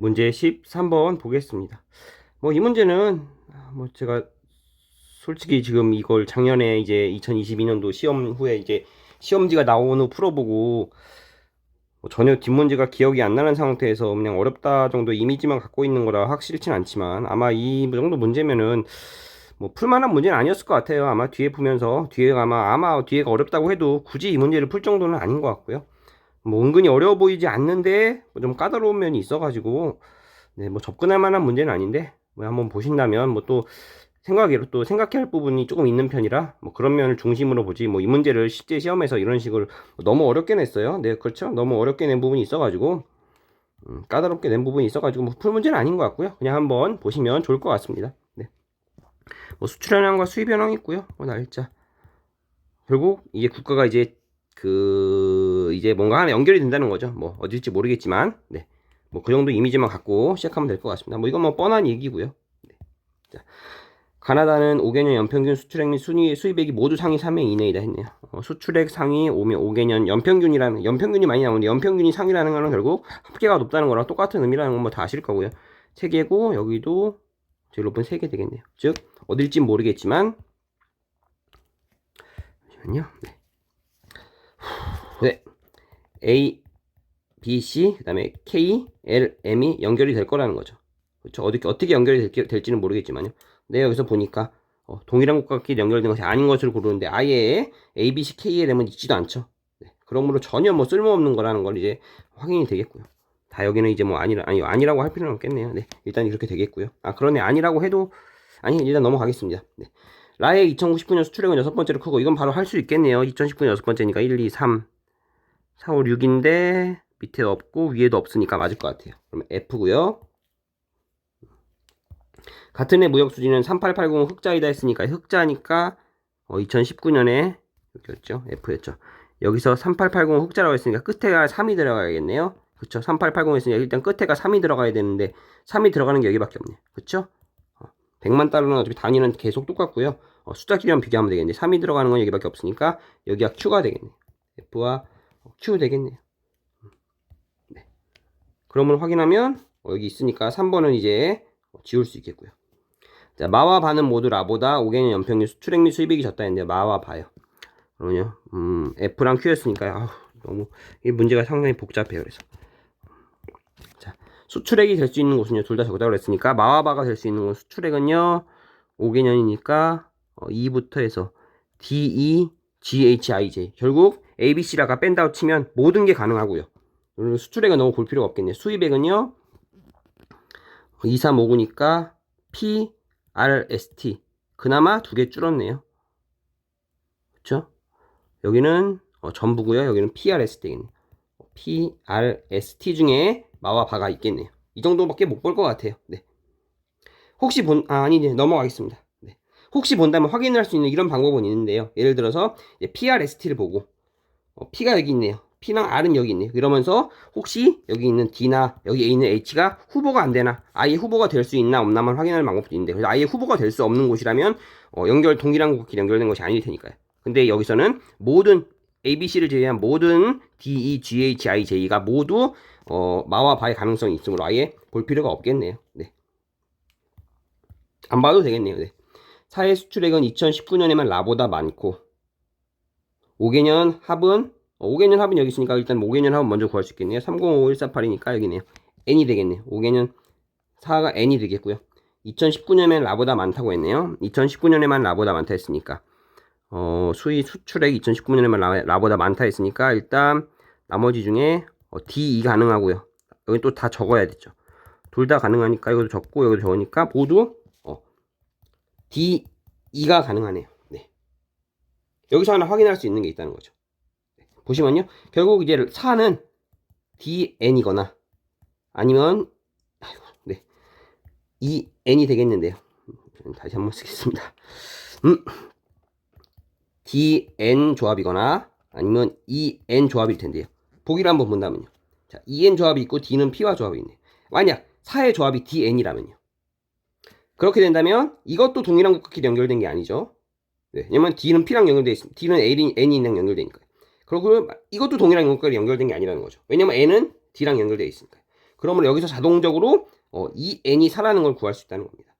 문제 13번 보겠습니다. 뭐 이 문제는 뭐 제가 솔직히 지금 이걸 작년에 이제 2022년도 시험 후에 이제 시험지가 나온 후 풀어보고 뭐 전혀 뒷문제가 기억이 안 나는 상태에서 그냥 어렵다 정도 이미지만 갖고 있는 거라 확실치는 않지만 아마 이 정도 문제면은 뭐 풀만한 문제는 아니었을 것 같아요. 아마 뒤에 보면서 뒤에가 아마 아마 뒤에가 어렵다고 해도 굳이 이 문제를 풀 정도는 아닌 것 같고요. 뭐 은근히 어려워 보이지 않는데 뭐 좀 까다로운 면이 있어가지고 네 뭐 접근할 만한 문제는 아닌데 뭐 한번 보신다면 뭐 또 생각으로 또 생각해야 할 부분이 조금 있는 편이라 뭐 그런 면을 중심으로 보지 뭐 이 문제를 실제 시험에서 이런 식으로 너무 어렵게 냈어요. 네 그렇죠. 너무 어렵게 낸 부분이 있어가지고 음, 까다롭게 낸 부분이 있어가지고 뭐 풀 문제는 아닌 것 같고요. 그냥 한번 보시면 좋을 것 같습니다. 네. 뭐 수출 현황과 수입 현황이 있고요. 뭐 날짜 결국 이게 국가가 이제 그 이제 뭔가 하나 연결이 된다는 거죠. 뭐 어딜지 모르겠지만 네. 뭐 그 정도 이미지만 갖고 시작하면 될 것 같습니다. 뭐 이건 뭐 뻔한 얘기고요. 네. 자, 가나다는 5개년 연평균 수출액 및 순위 수입액이 모두 상위 3회 이내이다 했네요. 어, 수출액 상위 5면 5개년 연평균이라는 연평균이 많이 나오는데 연평균이 상위라는 거는 결국 합계가 높다는 거랑 똑같은 의미라는 건 뭐 다 아실 거고요. 세개고 여기도 제일 높은 3개 되겠네요. 즉 어딜진 모르겠지만 잠시만요. 네. 네. A, B, C, 그 다음에 K, L, M이 연결이 될 거라는 거죠. 그렇죠? 어떻게, 어떻게 연결이 될, 될지는 모르겠지만요. 네, 여기서 보니까 어, 동일한 국가끼리 연결된 것이 아닌 것을 고르는데 아예 A, B, C, K, L, M은 있지도 않죠. 네. 그러므로 전혀 뭐 쓸모없는 거라는 걸 이제 확인이 되겠고요. 다 여기는 이제 뭐 아니라, 아니, 아니라고 할 필요는 없겠네요. 네. 일단 이렇게 되겠고요. 아, 그러네. 아니라고 해도, 아니, 일단 넘어가겠습니다. 네. 라의 2019년 수출액은 여섯 번째로 크고, 이건 바로 할 수 있겠네요. 2019년 여섯 번째니까 1, 2, 3, 4, 5, 6인데, 밑에 없고, 위에도 없으니까 맞을 것 같아요. 그러면 F고요 같은 해 무역 수지는 3880 흑자이다 했으니까, 흑자니까, 어, 2019년에, 여기였죠. F였죠. 여기서 3880 흑자라고 했으니까, 끝에가 3이 들어가야겠네요. 그쵸? 3880 했으니까 일단 끝에가 3이 들어가야 되는데 3이 들어가는 게 여기밖에 없네. 그쵸? 어, 100만 달러는 어차피 단위는 계속 똑같고요. 어, 숫자 길이만 비교하면 되겠네. 3이 들어가는 건 여기밖에 없으니까 여기가 Q가 되겠네. F와 Q 되겠네요. 음, 네. 그러면 확인하면 어, 여기 있으니까 3번은 이제 지울 수 있겠고요. 자, 마와 바는 모두 라보다 5개년 연평균 수출액 및 수입액이 졌다 했는데 마와 바요. 그러면요. 음, F랑 Q였으니까 아우, 너무 이 문제가 상당히 복잡해요. 그래서 수출액이 될 수 있는 곳은요, 둘 다 적다고 그랬으니까, 마와 바가 될 수 있는 곳 수출액은요, 5개년이니까, 어, 2부터 해서, D, E, G, H, I, J. 결국, A, B, C라가 뺀다고 치면 모든 게 가능하고요. 수출액은 너무 볼 필요가 없겠네요. 수입액은요, 2, 3, 5, 9니까, P, R, S, T. 그나마 두 개 줄었네요. 그쵸? 여기는, 어, 전부고요 여기는 P, R, S, T겠네요. P, R, S, T 중에 마와 바가 있겠네요. 이 정도밖에 못 볼 것 같아요. 네. 혹시 본, 아, 아니, 네, 넘어가겠습니다. 네. 혹시 본다면 확인할 수 있는 이런 방법은 있는데요. 예를 들어서, PRST를 보고, 어, P가 여기 있네요. P랑 R은 여기 있네요. 이러면서, 혹시 여기 있는 D나 여기 있는 H가 후보가 안 되나, 아예 후보가 될 수 있나 없나만 확인하는 방법도 있는데, 그래서 아예 후보가 될 수 없는 곳이라면, 어, 연결, 동일한 곳끼리 연결된 것이 아닐 테니까요. 근데 여기서는 모든 ABC를 제외한 모든 D, E, G, H, I, J가 모두 어, 마와 바의 가능성이 있으므로 아예 볼 필요가 없겠네요. 네. 안 봐도 되겠네요. 네. 사회 수출액은 2019년에만 라보다 많고 5개년 합은 어, 5개년 합은 여기 있으니까 일단 5개년 합은 먼저 구할 수 있겠네요. 305148이니까 여기네요. n이 되겠네요. 5개년 4가 n이 되겠고요. 2019년에만 라보다 많다고 했네요. 2019년에만 라보다 많다 했으니까 어, 수입 수출액 2019년에만 라, 라보다 많다 했으니까 일단 나머지 중에 어, D2 가능하고요. 여기 또 다 적어야 되죠. 둘 다 가능하니까 이것도 적고 여기도 적으니까 모두 어, D2가 가능하네요. 네. 여기서 하나 확인할 수 있는 게 있다는 거죠. 네. 보시면요. 결국 이제 4는 DN이거나 아니면 아이고, 네. EN이 되겠는데요. 다시 한번 쓰겠습니다. 음. DN 조합이거나 아니면 EN 조합일 텐데요. 보기를 한번 본다면요. 자, EN 조합이 있고 D는 P와 조합이 있네. 만약 4의 조합이 DN이라면요. 그렇게 된다면 이것도 동일한 것끼리 연결된 게 아니죠. 네, 왜냐면 D는 P랑 연결돼 있습니다. D는 N이, N이랑 연결되니까요. 그리고 이것도 동일한 것끼리 연결된 게 아니라는 거죠. 왜냐면 N은 D랑 연결되어 있으니까요. 그러면 여기서 자동적으로 어, 이 n이 4라는 걸 구할 수 있다는 겁니다.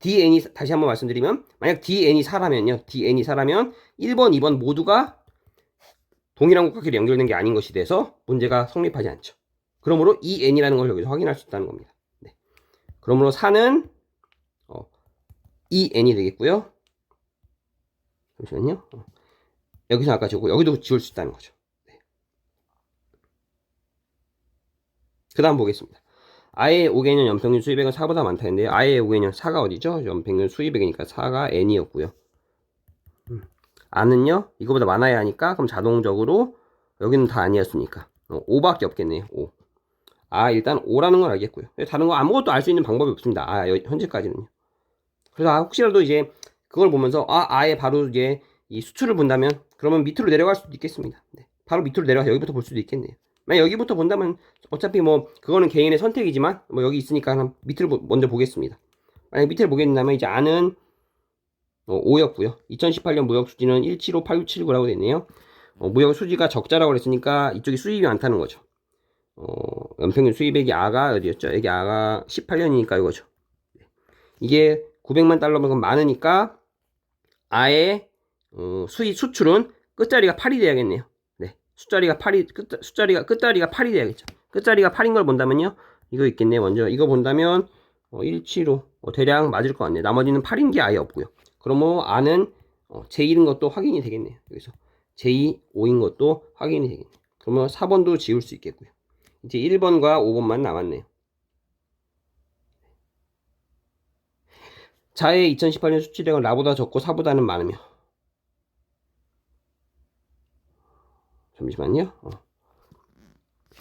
dn이 다시 한번 말씀드리면 만약 dn이 4라면요. dn이 4라면 1번, 2번 모두가 동일한 곡각끼리 연결된 게 아닌 것이 돼서 문제가 성립하지 않죠. 그러므로 이 n이라는 걸 여기서 확인할 수 있다는 겁니다. 네. 그러므로 4는 어, 이 n이 되겠고요. 잠시만요. 어. 여기서 아까 지웠고 여기도 지울 수 있다는 거죠. 네. 그 다음 보겠습니다. 아예 5개년 연평균 수입액은 4보다 많다 했는데 아예 5개년 4가 어디죠? 연평균 수입액이니까 4가 n이었고요. 음. 아는요? 이거보다 많아야 하니까 그럼 자동적으로 여기는 다 아니었으니까 어, 5밖에 없겠네요. 5. 아 일단 5라는 걸 알겠고요. 다른 거 아무것도 알 수 있는 방법이 없습니다. 아 여- 현재까지는요. 그래서 아, 혹시라도 이제 그걸 보면서 아 아예 바로 이제 이 수출을 본다면 그러면 밑으로 내려갈 수도 있겠습니다. 네. 바로 밑으로 내려가서 여기부터 볼 수도 있겠네요. 만약 여기부터 본다면 어차피 뭐 그거는 개인의 선택이지만 뭐 여기 있으니까 한 밑을 보- 먼저 보겠습니다. 만약 밑을 보게 된다면 이제 아는 어, 5였고요. 2018년 무역 수지는 1758679라고 됐네요. 어, 무역 수지가 적자라고 그랬으니까 이쪽이 수입이 많다는 거죠. 어, 연평균 수입액이 아가 어디였죠? 여기 아가 18년이니까 이거죠. 이게 900만 달러만큼 많으니까 아예 어, 수입 수출은 끝자리가 8이 돼야겠네요. 네. 숫자리가 8이 끝 숫자리가 끝자리가 8이 돼야겠죠. 끝자리가 8인 걸 본다면요. 이거 있겠네. 먼저 이거 본다면 어, 175 어, 대략 맞을 것 같네. 나머지는 8인 게 아예 없고요. 그러면 아는 어, 제1인 것도 확인이 되겠네요. 여기서 제2 5인 것도 확인이 되겠네요. 그러면 4번도 지울 수 있겠고요. 이제 1번과 5번만 남았네요. 자의 2018년 수출액은 라보다 적고 4보다는 많으며 잠시만요. 어.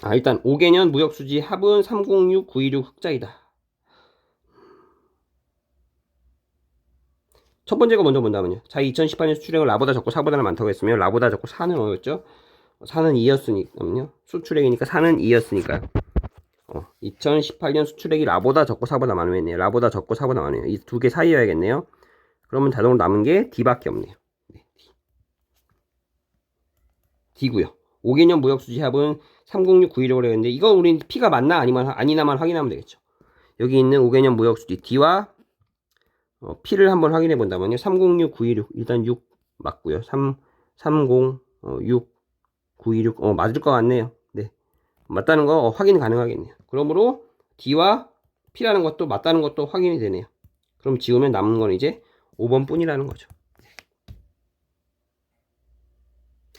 아 일단 5개년 무역수지 합은 306926 흑자이다. 첫 번째 거 먼저 본다면요. 자, 2018년 수출액은 라보다 적고 4보다는 많다고 했으면 라보다 적고 4는 뭐였죠? 4는 2였으니까요. 수출액이니까 4는 2였으니까요. 어, 2018년 수출액이 라보다 적고 4보다 많으면 라보다 적고 4보다 많아요. 이 두 개 사이여야겠네요. 그러면 자동으로 남은 게 D밖에 없네요. 네, D. D고요. 5개년 무역 수지 합은 30691이라고 했는데 이거 우린 P가 맞나 아니면 아니나만 확인하면 되겠죠. 여기 있는 5개년 무역 수지 D와 어, P를 한번 확인해 본다면요. 306926 일단 6 맞고요. 3 30 어, 6 926 어, 맞을 것 같네요. 네. 맞다는 거 어, 확인 가능하겠네요. 그러므로 D와 P라는 것도 맞다는 것도 확인이 되네요. 그럼 지우면 남은 건 이제 5번 뿐이라는 거죠.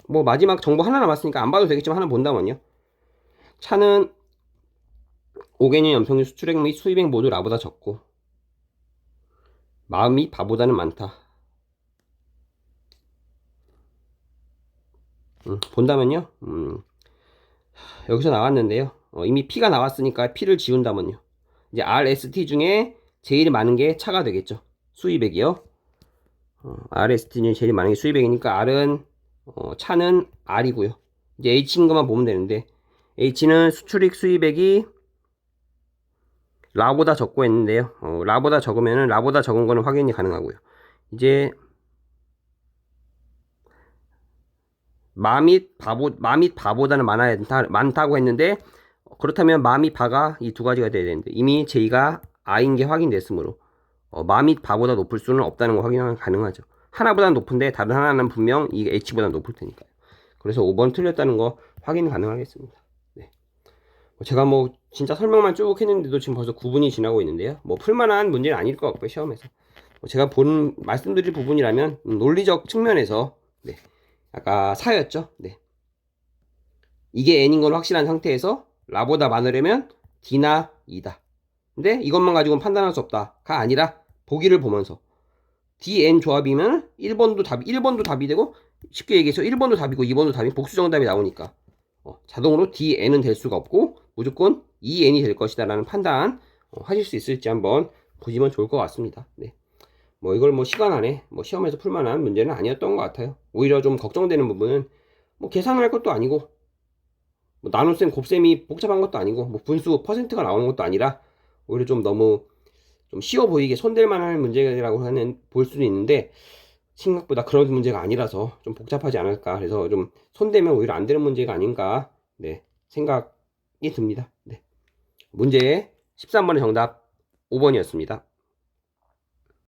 뭐 마지막 정보 하나 남았으니까 안 봐도 되겠지만 하나 본다면요. 차는 5개년 연평균 수출액 및 수입액 모두 라보다 적고 마음이 바보다는 많다. 음, 본다면요. 음, 여기서 나왔는데요. 어, 이미 P가 나왔으니까 P를 지운다면요. 이제 RST 중에 제일 많은 게 차가 되겠죠. 수입액이요. 어, RST는 제일 많은 게 수입액이니까 R은 어, 차는 R이고요. 이제 H인 것만 보면 되는데 H는 수출입 수입액이 라보다 적고 했는데요. 어, 라보다 적으면은 라보다 적은 거는 확인이 가능하고요. 이제 마밋 바보 마밋 바보다는 많아야 많다고 했는데 그렇다면 마밋 바가 이 두 가지가 돼야 되는데 이미 J가 I인 게 확인됐으므로 어, 마밋 바보다 높을 수는 없다는 거 확인하면 가능하죠. 하나보다 높은데 다른 하나는 분명 이 H보다 높을 테니까요. 그래서 5번 틀렸다는 거 확인 가능하겠습니다. 네. 뭐 제가 뭐 진짜 설명만 쭉 했는데도 지금 벌써 9분이 지나고 있는데요. 뭐 풀만한 문제는 아닐 것 같고요 시험에서. 뭐 제가 본 말씀드릴 부분이라면 음, 논리적 측면에서 네. 아까 4였죠. 네. 이게 n인 건 확실한 상태에서 라보다 많으려면 d나 2다. 근데 이것만 가지고는 판단할 수 없다가 아니라 보기를 보면서 dn 조합이면 1번도 답이 1번도 답이 되고 쉽게 얘기해서 1번도 답이고 2번도 답이 복수 정답이 나오니까 어, 자동으로 dn은 될 수가 없고 무조건 2n이 될 것이다 라는 판단 어, 하실 수 있을지 한번 보시면 좋을 것 같습니다. 네. 뭐 이걸 뭐 시간 안에 뭐 시험에서 풀 만한 문제는 아니었던 것 같아요. 오히려 좀 걱정되는 부분은 뭐 계산을 할 것도 아니고 뭐 나눗셈 곱셈이 복잡한 것도 아니고 뭐 분수 퍼센트가 나오는 것도 아니라 오히려 좀 너무 좀 쉬워 보이게 손댈 만한 문제라고 하는 볼 수는 있는데 생각보다 그런 문제가 아니라서 좀 복잡하지 않을까 그래서 좀 손대면 오히려 안 되는 문제가 아닌가 네 생각이 듭니다. 네 문제 13번의 정답 5번이었습니다.